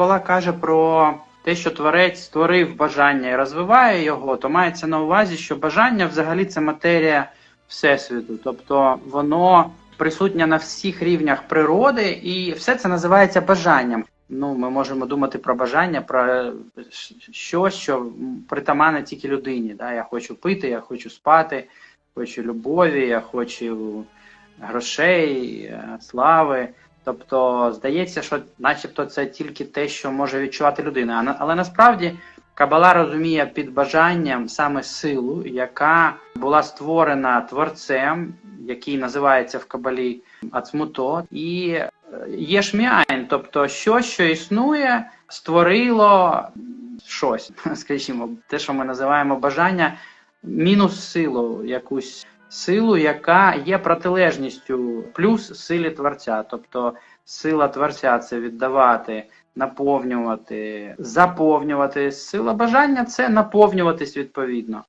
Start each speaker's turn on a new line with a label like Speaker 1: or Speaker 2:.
Speaker 1: Кабала каже про те, що творець створив бажання і розвиває його, то мається на увазі, що бажання взагалі це матерія всесвіту, тобто воно присутнє на всіх рівнях природи, і все це називається бажанням. Ну, ми можемо думати про бажання, про щось, що притаманне тільки людині. Да? Я хочу пити, я хочу спати, хочу любові, я хочу грошей, е, слави. Тобто здається, що начебто це тільки те, що може відчувати людина. Але насправді Кабала розуміє під бажанням саме силу, яка була створена творцем, який називається в Кабалі Ацмуто, і е, єшміайн, тобто що, що існує, створило щось, скажімо, те, що ми називаємо бажання, мінус силу, якусь силу, яка є протилежністю плюс силі творця. Тобто сила творця це віддавати, наповнювати, заповнювати. Сила бажання це наповнюватись відповідно.